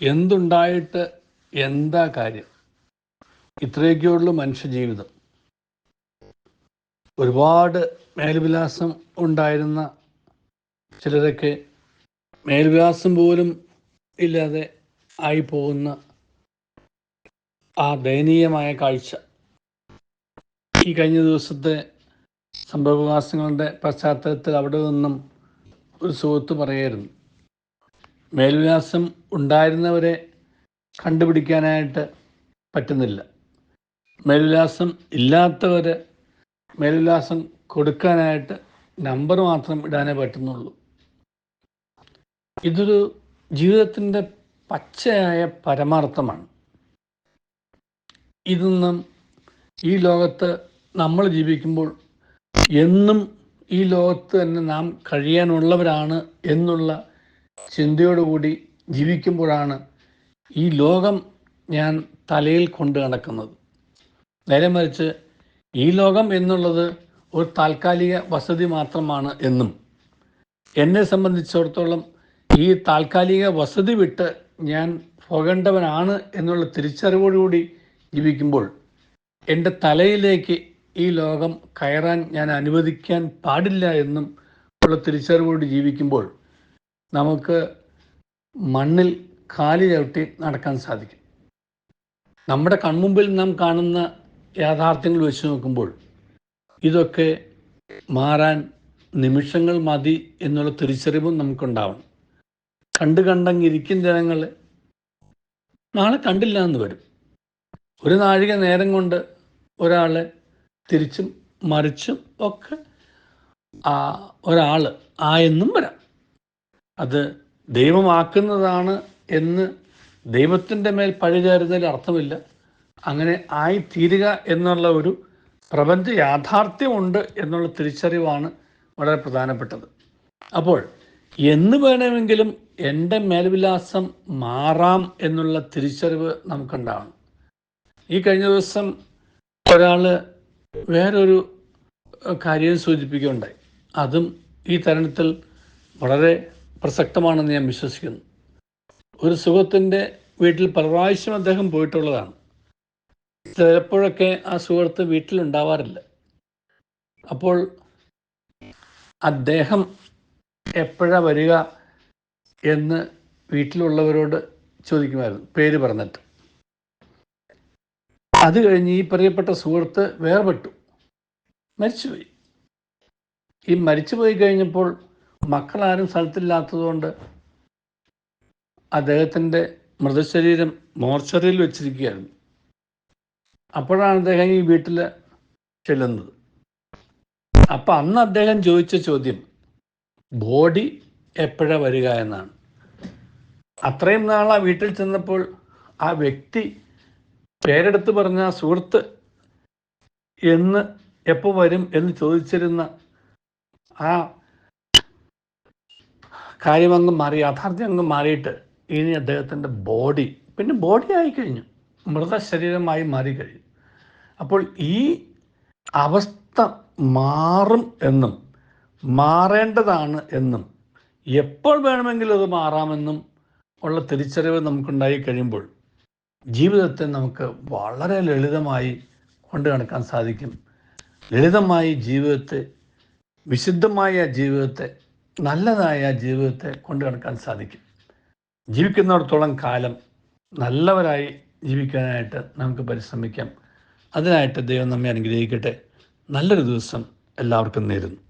എന്തുണ്ടായിട്ട് എന്താ കാര്യം? ഇത്രയൊക്കെയുള്ളൂ മനുഷ്യജീവിതം. ഒരുപാട് മേൽവിലാസം ഉണ്ടായിരുന്ന ചിലരൊക്കെ മേൽവിലാസം പോലും ഇല്ലാതെ ആയി പോകുന്ന ആ ദയനീയമായ കാഴ്ച. ഈ കഴിഞ്ഞ ദിവസത്തെ സംഭവവികാസങ്ങളുടെ പശ്ചാത്തലത്തിൽ അവിടെ നിന്നും ഒരു സുഹൃത്ത് പറയായിരുന്നു മേൽവിലാസം ഉണ്ടായിരുന്നവരെ കണ്ടുപിടിക്കാനായിട്ട് പറ്റുന്നില്ല. മേൽവിലാസം ഇല്ലാത്തവർ മേൽവിലാസം കൊടുക്കാനായിട്ട് നമ്പർ മാത്രം ഇടാനേ പറ്റുന്നുള്ളൂ. ഇതൊരു ജീവിതത്തിന്റെ പച്ചയായ പരമാർത്ഥമാണ്. ഇതൊന്നും ഈ ലോകത്ത് നമ്മൾ ജീവിക്കുമ്പോൾ എന്നും ഈ ലോകത്ത് തന്നെ നാം കഴിയാനുള്ളവരാണ് എന്നുള്ള ചിന്തയോടുകൂടി ജീവിക്കുമ്പോഴാണ് ഈ ലോകം ഞാൻ തലയിൽ കൊണ്ട് നടക്കുന്നത്. നേരെ മറിച്ച് ഈ ലോകം എന്നുള്ളത് ഒരു താൽക്കാലിക വസതി മാത്രമാണ് എന്നും. എന്നെ സംബന്ധിച്ചിടത്തോളം ഈ താൽക്കാലിക വസതി വിട്ട് ഞാൻ പോകേണ്ടവനാണ് എന്നുള്ള തിരിച്ചറിവോടുകൂടി ജീവിക്കുമ്പോൾ എന്റെ തലയിലേക്ക് ഈ ലോകം കയറാൻ ഞാൻ അനുവദിക്കാൻ പാടില്ല എന്നും ഉള്ള തിരിച്ചറിവോട് ജീവിക്കുമ്പോൾ നമുക്ക് മണ്ണിൽ കാലി ചവിട്ടി നടക്കാൻ സാധിക്കും. നമ്മുടെ കൺമുമ്പിൽ നാം കാണുന്ന യാഥാർത്ഥ്യങ്ങൾ വെച്ച് നോക്കുമ്പോൾ ഇതൊക്കെ മാറാൻ നിമിഷങ്ങൾ മതി എന്നുള്ള തിരിച്ചറിവും നമുക്കുണ്ടാവണം. കണ്ടു കണ്ടങ്ങിരിക്കും ജനങ്ങൾ നാളെ കണ്ടില്ല എന്ന് വരും. ഒരു നാഴിക നേരം കൊണ്ട് ഒരാളെ തിരിച്ചും മറിച്ചും ഒക്കെ ഒരാൾ ആയെന്നും വരാം. അത് ദൈവമാക്കുന്നതാണ് എന്ന് ദൈവത്തിന്റെ മേൽ പഴിചേരുന്നതിൽ അർത്ഥമില്ല. അങ്ങനെ ആയിത്തീരുക തീരുക എന്നുള്ള ഒരു പ്രപഞ്ച യാഥാർത്ഥ്യമുണ്ട് എന്നുള്ള തിരിച്ചറിവാണ് വളരെ പ്രധാനപ്പെട്ടത്. അപ്പോൾ എന്ന് വേണമെങ്കിലും എന്റെ മേൽവിലാസം മാറാം എന്നുള്ള തിരിച്ചറിവ് നമുക്കുണ്ടാവണം. ഈ കഴിഞ്ഞ ദിവസം ഒരാൾ വേറൊരു കാര്യം സൂചിപ്പിക്കുകയുണ്ടായി. അതും ഈ തരണത്തിൽ വളരെ പ്രസക്തമാണെന്ന് ഞാൻ വിശ്വസിക്കുന്നു. ഒരു സുഹൃത്തിന്റെ വീട്ടിൽ പല പ്രാവശ്യം അദ്ദേഹം പോയിട്ടുള്ളതാണ്. ചിലപ്പോഴൊക്കെ ആ സുഹൃത്ത് വീട്ടിലുണ്ടാവാറില്ല. അപ്പോൾ അദ്ദേഹം എപ്പോഴാണ് വരിക എന്ന് വീട്ടിലുള്ളവരോട് ചോദിക്കുമായിരുന്നു. പേര് പറഞ്ഞിട്ട്. അത് കഴിഞ്ഞ് ഈ പറയപ്പെട്ട സുഹൃത്ത് വേർപെട്ടു. മരിച്ചുപോയി. ഈ മരിച്ചുപോയി കഴിഞ്ഞപ്പോൾ മക്കളാരും സ്ഥലത്തില്ലാത്തതുകൊണ്ട് അദ്ദേഹത്തിന്റെ മൃതശരീരം മോർച്ചറിയിൽ വെച്ചിരിക്കുകയായിരുന്നു. അപ്പോഴാണ് അദ്ദേഹം ഈ വീട്ടിൽ ചെല്ലുന്നത്. അപ്പം അന്ന് അദ്ദേഹം ചോദിച്ച ചോദ്യം ബോഡി എപ്പോഴാ വരിക എന്നാണ്. അത്രയും നാൾ ആ വീട്ടിൽ ചെന്നപ്പോൾ ആ വ്യക്തി പേരെടുത്ത് പറഞ്ഞ സുഹൃത്ത് എന്ന് എപ്പോൾ വരും എന്ന് ചോദിച്ചിരുന്ന ആ കാര്യമങ്ങ് മാറി യാഥാർത്ഥ്യം അങ്ങ് മാറിയിട്ട് ഇനി അദ്ദേഹത്തിന്റെ ബോഡി പിന്നെ ബോഡി ആയിക്കഴിഞ്ഞു. മൃതശരീരമായി മാറിക്കഴിഞ്ഞു. അപ്പോൾ ഈ അവസ്ഥ മാറും എന്നും മാറേണ്ടതാണ് എന്നും എപ്പോൾ വേണമെങ്കിലും അത് മാറാമെന്നും ഉള്ള തിരിച്ചറിവ് നമുക്കുണ്ടായി കഴിയുമ്പോൾ ജീവിതത്തെ നമുക്ക് വളരെ ലളിതമായി കൊണ്ടു നടക്കാൻ സാധിക്കും. ലളിതമായി ജീവിതത്തെ വിശുദ്ധമായ ജീവിതത്തെ നല്ലതായ ജീവിതത്തെ കൊണ്ടു നടക്കാൻ സാധിക്കും. ജീവിക്കുന്നിടത്തോളം കാലം നല്ലവരായി ജീവിക്കാനായിട്ട് നമുക്ക് പരിശ്രമിക്കാം. അതിനായിട്ട് ദൈവം നമ്മെ അനുഗ്രഹിക്കട്ടെ. നല്ലൊരു ദിവസം എല്ലാവർക്കും നേരുന്നു.